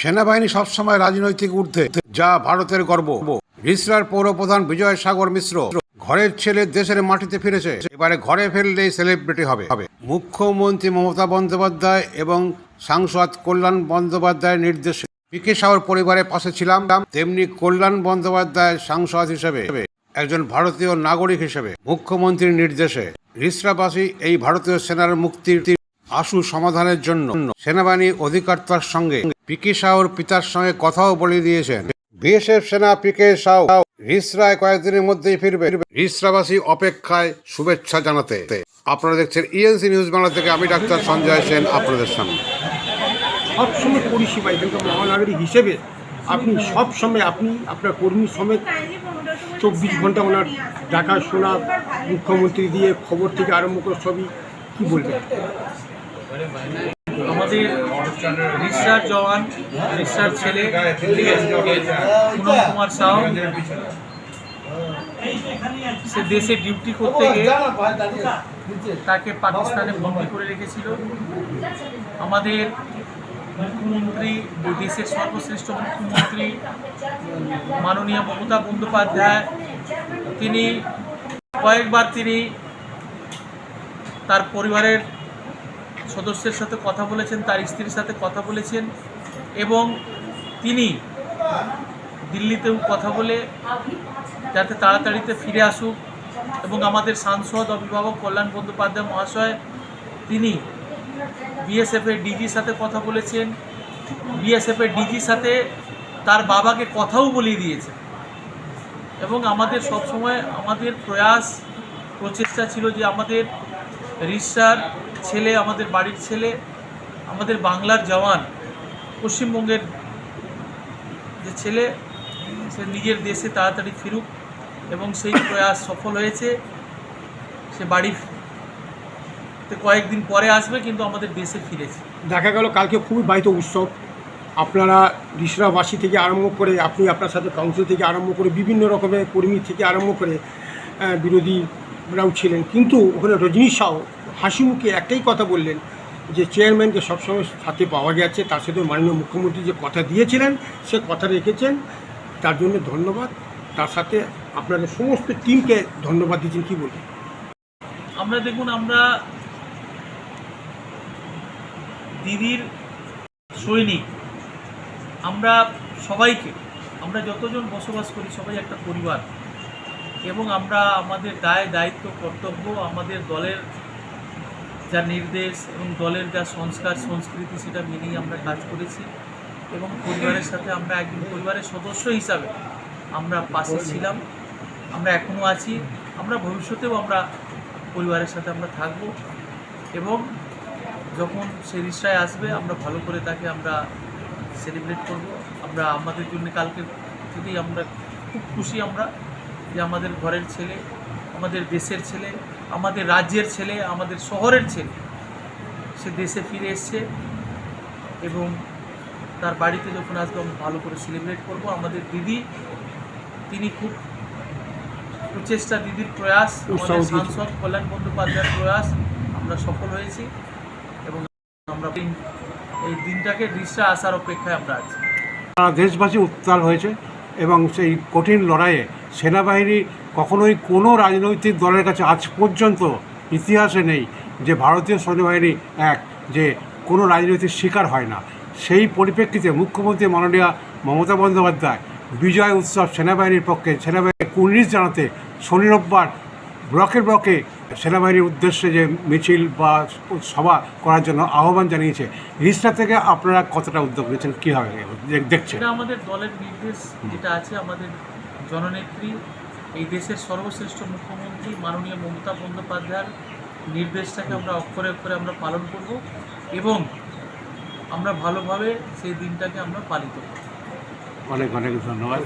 সেনাবাহিনী সবসময় রাজনৈতিক ঊর্ধ্বে। যা ভারতের গর্ব। রিসরার পৌরপ্রধান বিজয় সাগর মিশ্র ঘরের ছেলে দেশের মাটিতে ফিরেছে। এবারে ঘরে ফেললেই সেলিব্রিটি হবে। হবে মুখ্যমন্ত্রী মমতা বন্দ্যোপাধ্যায় এবং সাংসদ কল্যাণ বন্দ্যোপাধ্যায়ের নির্দেশে। পিকে সাহর পরিবারের পাশে ছিলাম। তেমনি কল্যাণ বন্দ্যোপাধ্যায় সাংসদ হিসেবে। একজন ভারতীয় নাগরিক হিসেবে। মুখ্যমন্ত্রীর নির্দেশে রিসরাবাসী এই ভারতীয় সেনার মুক্তির আশু সমাধানের জন্য সেনাবাহিনী অধিকর্তার সঙ্গে পিকে শাহর পিতার সঙ্গে কথাও বলে দিয়েছেন। বিএসএফ সেনা পিকে সাউ রিসরায় কয়েকদিনের মধ্যেই ফিরবে। রিসরাবাসী অপেক্ষায় শুভেচ্ছা জানাতে। আপনারা দেখছেন ইএনসি নিউজ বাংলা থেকে আমি ডাক্তার সঞ্জয় সেন আপনাদের সামনে। সবসময় পরিষেবা এখানকার মহানাগরিক হিসেবে আপনি সব সময় আপনি, আপনার কর্মী সমেত চব্বিশ ঘণ্টা ওনার দেখাশোনা মুখ্যমন্ত্রী দিয়ে খবর থেকে আরম্ভ করে সবই কী বলবেন? আমাদের রিসার জওয়ান রিসার ছেলে ঠিক পুনম কুমার সাউ সে দেশে ডিউটি করতে গিয়ে তাকে পাকিস্তানে বন্দি করে রেখেছিল। আমাদের মুখ্যমন্ত্রী, দেশের সর্বশ্রেষ্ঠ মুখ্যমন্ত্রী মাননীয় মমতা বন্দ্যোপাধ্যায়, তিনি কয়েকবার তিনি তার পরিবারের সদস্যের সাথে কথা বলেছেন, তার স্ত্রীর সাথে কথা বলেছেন এবং তিনি দিল্লিতেও কথা বলে যাতে তাড়াতাড়িতে ফিরে আসুক এবং আমাদের সাংসদ, অভিভাবক কল্যাণ বন্দ্যোপাধ্যায় মহাশয়, তিনি বিএসএফের ডিজির সাথে কথা বলেছেন। বিএসএফের ডিজির সাথে তার বাবাকে কথাও বলিয়ে দিয়েছেন। এবং আমাদের সবসময় আমাদের প্রয়াস, প্রচেষ্টা ছিল যে আমাদের রিসার ছেলে, আমাদের বাড়ির ছেলে, আমাদের বাংলার জওয়ান, পশ্চিমবঙ্গের যে ছেলে, সে নিজের দেশে তাড়াতাড়ি ফিরুক এবং সেই প্রয়াস সফল হয়েছে। সে বাড়ি কয়েকদিন পরে আসবে, কিন্তু আমাদের দেশে ফিরেছে। দেখা গেল, কালকে খুবই বাড়িত উৎসব। আপনারা রিসরাবাসী থেকে আরম্ভ করে, আপনি আপনার সাথে কাউন্সিল থেকে আরম্ভ করে, বিভিন্ন রকমের কর্মী থেকে আরম্ভ করে বিরোধীরাও ছিলেন। কিন্তু ওখানে রজনী সাউ হাসি মুখে একটাই কথা বললেন যে চেয়ারম্যানকে সবসময় সাথে পাওয়া গেছে, তার সাথে মাননীয় মুখ্যমন্ত্রী যে কথা দিয়েছিলেন, সে কথা রেখেছেন। তার জন্য ধন্যবাদ। তার সাথে আপনাদের সমস্ত টিমকে ধন্যবাদ দিচ্ছেন, কী বলবেন? আমরা দেখুন, আমরা দিদির সৈনিক। আমরা সবাইকে, আমরা যতজন বসবাস করি, সবাই একটা পরিবার। এবং আমরা আমাদের দায়, দায়িত্ব, কর্তব্য আমাদের দলের যা নির্দেশ এবং দলের যা সংস্কার, সংস্কৃতি, সেটা মেনেই আমরা কাজ করেছি এবং পরিবারের সাথে আমরা একজন পরিবারের সদস্য হিসাবে আমরা পাশে ছিলাম। আমরা এখনও আছি। আমরা ভবিষ্যতেও আমরা পরিবারের সাথে আমরা থাকব এবং যখন সে রিসায় আসবে, আমরা ভালো করে তাকে আমরা সেলিব্রেট করব। আমরা আমাদের জন্য কালকে থেকেই আমরা খুব খুশি আমরা যে আমাদের ঘরের ছেলে আমাদের দেশের ছেলে আমাদের রাজ্যের ছেলে আমাদের শহরের ছেলে। সে দেশে ফিরে এসছে এবং তার বাড়িতে যখন আসবে আমরা ভালো করে সেলিব্রেট করব আমাদের দিদি তিনি খুব প্রচেষ্টা দিদির প্রয়াস আমাদের সাংসদ কল্যাণ বন্দ্যোপাধ্যায়ের প্রয়াস আমরা সফল হয়েছি এবং আমরা এই- এই দিনটাকে দৃশ্যে আসার অপেক্ষায় আমরা আছি। দেশবাসী উত্তাল হয়েছে এবং সেই কঠিন লড়াইয়ে সেনাবাহিনী কখনোই কোনো রাজনৈতিক দলের কাছে আজ পর্যন্ত ইতিহাসে নেই যে ভারতীয় সেনাবাহিনী এক, যে কোনো রাজনৈতিক শিকার হয় না। সেই পরিপ্রেক্ষিতে মুখ্যমন্ত্রী মাননীয় মমতা বন্দ্যোপাধ্যায় বিজয় উৎসব সেনাবাহিনীর পক্ষে সেনাবাহিনী কুর্নিশ জানাতে শনি রোববার ব্লকে ব্লকে সেনাবাহিনীর উদ্দেশ্যে যে মিছিল বা সভা করার জন্য আহ্বান জানিয়েছে। রিস্টা থেকে আপনারা কতটা উদ্যোগ নিয়েছেন? কীভাবে দেখ- দেখছেন আমাদের দলের নির্দেশ যেটা আছে, আমাদের জননেত্রী এই দেশের সর্বশ্রেষ্ঠ মুখ্যমন্ত্রী মাননীয় মমতা বন্দ্যোপাধ্যায়ের নির্দেশটাকে আমরা অক্ষরে অক্ষরে আমরা পালন করব এবং আমরা ভালোভাবে সেই দিনটাকে আমরা পালিত করব। অনেক অনেক ধন্যবাদ।